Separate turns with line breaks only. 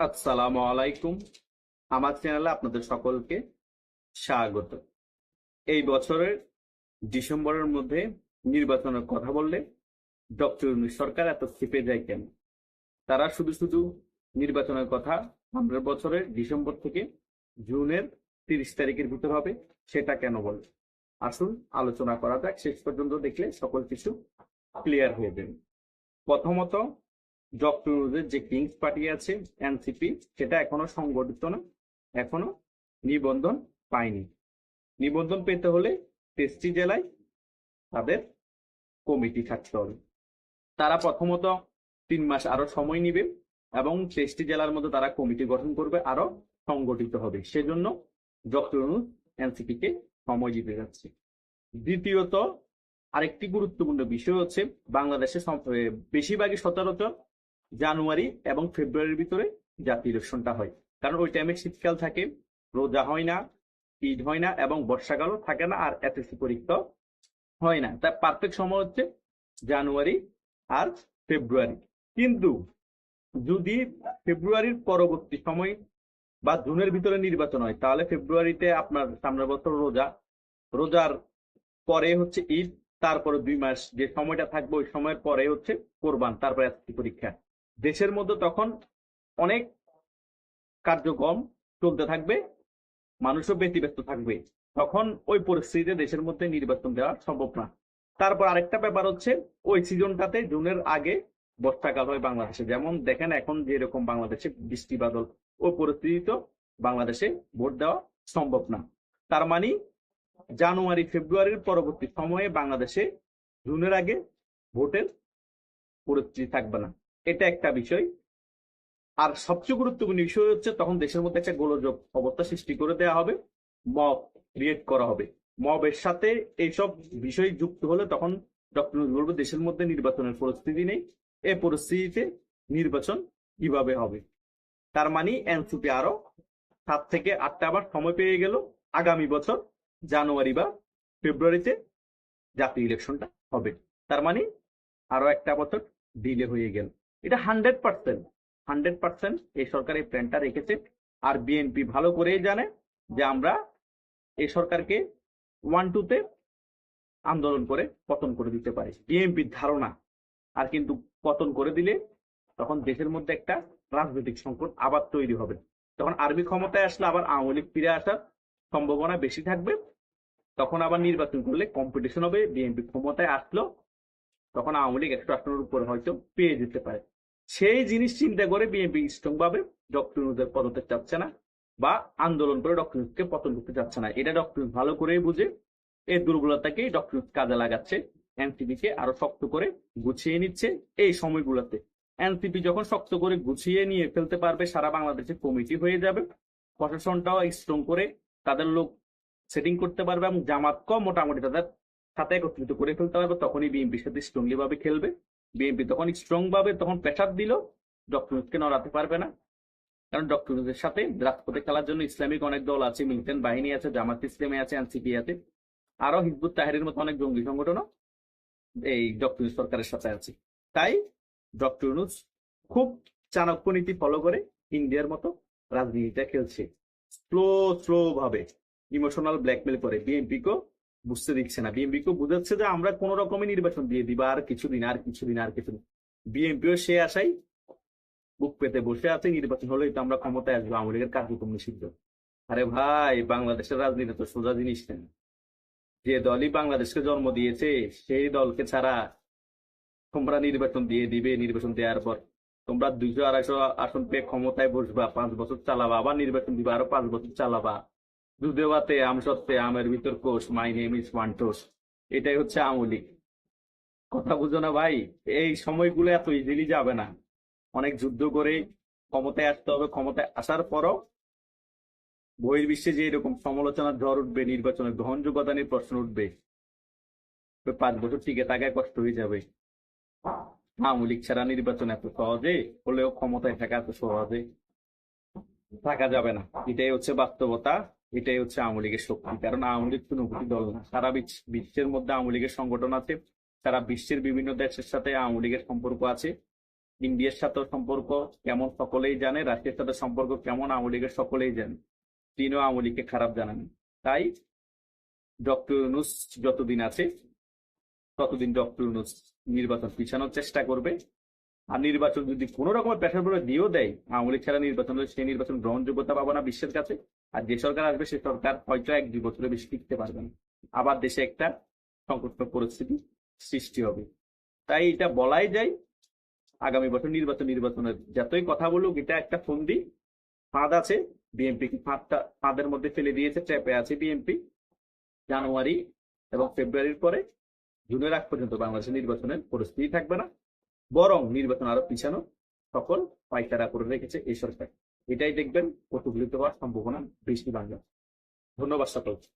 আসসালামু আলাইকুম। আমার চ্যানেলে আপনাদের সকলকে স্বাগত। এই বছরের ডিসেম্বরের মধ্যে নির্বাচনের কথা বললে ডক্টর সরকার এত চেপে যায় কেন? তারা শুধু শুধু নির্বাচনের কথা সামনের বছরের ডিসেম্বর থেকে জুনের তিরিশ তারিখের ভিতর হবে সেটা কেন বলে আসুন আলোচনা করা যাক। শেষ পর্যন্ত দেখলে সকল কিছু ক্লিয়ার হয়ে যাবে। প্রথমত ইউনূসের যে কিংস পার্টি আছে, এনসিপি, সেটা এখনও সংগঠিত না, এখনও নিবন্ধন পায়নি। নিবন্ধন পেতে হলে তেইশটি জেলায় তাদের কমিটি থাকতে হবে। তারা প্রথমত তিন মাস আরও সময় নিবে এবং তেইশটি জেলার মধ্যে তারা কমিটি গঠন করবে, আরও সংগঠিত হবে। সেজন্য ডক্টর ইউনূস এনসিপি কে সময় দিতে যাচ্ছে। দ্বিতীয়ত, আরেকটি গুরুত্বপূর্ণ বিষয় হচ্ছে বাংলাদেশে বেশিরভাগই সচরাচর জানুয়ারি এবং ফেব্রুয়ারির ভিতরে জাতীয় ইলেকশনটা হয়। কারণ ওই টাইমে শীতকাল থাকে, রোজা হয় না, ঈদ হয় না এবং বর্ষাকালও থাকে না, আর এসএসসি পরীক্ষা হয় না। তার পারফেক্ট সময় হচ্ছে জানুয়ারি আর ফেব্রুয়ারি। কিন্তু যদি ফেব্রুয়ারির পরবর্তী সময় বা জুনের ভিতরে নির্বাচন হয়, তাহলে ফেব্রুয়ারিতে আপনার সামনের বছর রোজা, রোজার পরে হচ্ছে ঈদ, তারপরে দুই মাস যে সময়টা থাকবে ওই সময়ের পরে হচ্ছে কোরবান, তারপরে পরীক্ষা। দেশের মধ্যে তখন অনেক কার্যক্রম চলতে থাকবে, মানুষও ব্যতিব্যস্ত থাকবে। তখন ওই পরিস্থিতিতে দেশের মধ্যে নির্বাচন দেওয়া সম্ভব না। তারপর আরেকটা ব্যাপার হচ্ছে, ওই সিজনটাতে জুনের আগে বর্ষাকাল হয় বাংলাদেশে। যেমন দেখেন এখন যেরকম বাংলাদেশে বৃষ্টি, বাদল, ওই পরিস্থিতিতে বাংলাদেশে ভোট দেওয়া সম্ভব না। তার মানে জানুয়ারি, ফেব্রুয়ারির পরবর্তী সময়ে বাংলাদেশে জুনের আগে ভোটের পরিস্থিতি থাকবে না। এটা একটা বিষয়। আর সবচেয়ে গুরুত্বপূর্ণ বিষয় হচ্ছে তখন দেশের মধ্যে একটা গোলযোগ অবস্থা সৃষ্টি করে দেওয়া হবে মব ক্রিয়েট করা হবে। মবের সাথে এইসব বিষয় যুক্ত হলে তখন ডক্টর বলব, দেশের মধ্যে নির্বাচনের পরিস্থিতি নেই। এই পরিস্থিতিতে নির্বাচন কীভাবে হবে? তার মানে এনসিপি আরও সাত থেকে আটটা আবার সময় পেয়ে গেল আগামী বছর, জানুয়ারি বা ফেব্রুয়ারিতে জাতীয় ইলেকশনটা হবে। তার মানে আরও একটা বছর ডিলে হয়ে গেল। এটা হান্ড্রেড পার্সেন্ট হান্ড্রেড পার্সেন্ট এই সরকার এই প্ল্যানটা রেখেছে। আর বিএনপি ভালো করেই জানে যে আমরা এই সরকারকে ওয়ান টুতে আন্দোলন করে পতন করে দিতে পারি। বিএনপির ধারণা আর কিন্তু পতন করে দিলে তখন দেশের মধ্যে একটা রাজনৈতিক সংকট আবার তৈরি হবে। তখন আর্মি ক্ষমতায় আসলে আবার আওয়ামী লীগ ফিরে আসার সম্ভাবনা বেশি থাকবে, তখন আবার নির্বাচন করলে কম্পিটিশন হবে। বিএনপি ক্ষমতায় আসলো, তখন আওয়ামী লীগ একশো আসনের উপরে হয়তো পেয়ে যেতে পারে। সেই জিনিস চিন্তা করে বিএনপি স্ট্রং ভাবে ডক্টর পদত্যাগ চাচ্ছে না বা আন্দোলন করে ডক্টর ইউনুসকে পতন করতে চাচ্ছে না। এটা ডক্টর ইউনুস ভালো করেই বুঝে এই দুর্বলতাকেই ডক্টর ইউনুস কাজে লাগাচ্ছে। এনসিপি কে আরও শক্ত করে গুছিয়ে নিচ্ছে এই সময়গুলোতে। এনসিপি যখন শক্ত করে গুছিয়ে নিয়ে ফেলতে পারবে, সারা বাংলাদেশে কমিটি হয়ে যাবে। প্রশাসনটাও স্ট্রং করে তাদের লোক সেটিং করতে পারবে এবং জামাতকেও মোটামুটি তাদের সাথে একত্রিত করে ফেলতে পারবে। তখনই বিএনপির সাথে স্ট্রংলি ভাবে খেলবে। বিএনপি তখন স্ট্রং ভাবে তখন প্রেশার দিল। ডক্টর ইউনুসকে নড়াতে পারবে না। কারণ ডক্টর ইউনুসের সাথে রাজপথে খেলার জন্য ইসলামিক অনেক দল আছে মিলিটেন্ট বাহিনী আছে, জামাত ইসলামী আছে এনসিপি আছে। আরও হিজবুত তাহারির মতো অনেক জঙ্গি সংগঠনও এই ডক্টর সরকারের সাথে আছে। তাই ডক্টর ইউনুস খুব চাণক্য নীতি ফলো করে ইন্ডিয়ার মতো রাজনীতিটা খেলছে। স্লো স্লো ভাবে ইমোশনাল ব্ল্যাকমেল করে বিএনপি কেও। বুঝতে দিচ্ছে না। বিএনপি কেও বুঝাচ্ছে যে আমরা কোন রকমের নির্বাচন দিয়ে দিবা আর কিছুদিন আর কিছুদিন আর কিছুদিন। বিএনপিও সে আশাই বুক পেতে বসে আছে, নির্বাচন হলেই তো আমরা ক্ষমতায় আসব, আওয়ামী লীগের কার্যক্রম নিষিদ্ধ। আরে ভাই, বাংলাদেশের রাজনীতি তো সোজা জিনিস না যে দলই বাংলাদেশকে জন্ম দিয়েছে, সেই দলকে ছাড়া তোমরা নির্বাচন দিয়ে দিবে। নির্বাচন দেওয়ার পর তোমরা দুইশো আড়াইশো আসন পেয়ে ক্ষমতায় বসবা, পাঁচ বছর চালাবা, আবার নির্বাচন দিবা, আরও পাঁচ বছর চালাবা। দুধে ভাতে আম সত্ত্বে আমের ভিতর কোষ, মাই নেম ইজ ওয়ান্টোস এটাই হচ্ছে আওয়ামী লীগ কথা বুঝো না ভাই, এই সময়গুলো এত ইজিলি যাবে না। অনেক যুদ্ধ করে ক্ষমতায় আসতে হবে, ক্ষমতায় আসার পরও বহির্বিশ্বে যে এরকম সমালোচনার ঝড় উঠবে নির্বাচনের গ্রহণযোগ্যতা নিয়ে প্রশ্ন উঠবে পাঁচ বছর টিকে থাকায় কষ্ট হয়ে যাবে। আওয়ামী লীগ ছাড়া নির্বাচন এত সহজে, হলেও ক্ষমতায় থাকা এত সহজে থাকা যাবে না। এটাই হচ্ছে বাস্তবতা। এটাই হচ্ছে আওয়ামী লীগের শক্তি। কারণ আওয়ামী লীগ কোনো নৌকরি দল না। সারা বিশ্ব- বিশ্বের মধ্যে আওয়ামী লীগের সংগঠন আছে। সারা বিশ্বের বিভিন্ন দেশের সাথে আওয়ামী লীগের সম্পর্ক আছে। ইন্ডিয়ার সাথে সম্পর্ক কেমন সকলেই জানে, রাশিয়ার সাথে সম্পর্ক কেমন আওয়ামী লীগের সকলেই জানে। তিনিও আওয়ামী লীগকে খারাপ জানেন। তাই ডক্টর ইউনুস যতদিন আছে, ততদিন ডক্টর ইউনুস নির্বাচন পিছানোর চেষ্টা করবে। আর নির্বাচন যদি কোনো রকমের প্রেশার পরে দিয়েও দেয়, আওয়ামী লীগ ছাড়া নির্বাচন সেই নির্বাচন গ্রহণযোগ্যতা পাবো না বিশ্বের কাছে। আর যে সরকার আসবে সে সরকার হয়তো এক দুই বছরের বেশি টিকতে পারবে না। আবার দেশে একটা সংকট পরিস্থিতি সৃষ্টি হবে। তাই এটা বলাই যায়, আগামী বছর নির্বাচন, নির্বাচনের যতই কথা বলুক, এটা একটা ফন্দি ফাঁদ আছে। বিএনপি কি ফাঁদটা, ফাঁদের মধ্যে ফেলে দিয়েছে, ট্র্যাপে আছে বিএনপি জানুয়ারি এবং ফেব্রুয়ারির পরে, জুনের আগ পর্যন্ত বাংলাদেশের নির্বাচনের পরিস্থিতি থাকবে না। বরং নির্বাচন আরও পিছানো সকল পাইকারা করে রেখেছে এই সরকার। এটাই দেখবেন প্রতিফলিত হওয়ার সম্ভাবনা বেশি বাংলা ধন্যবাদ সকলকে।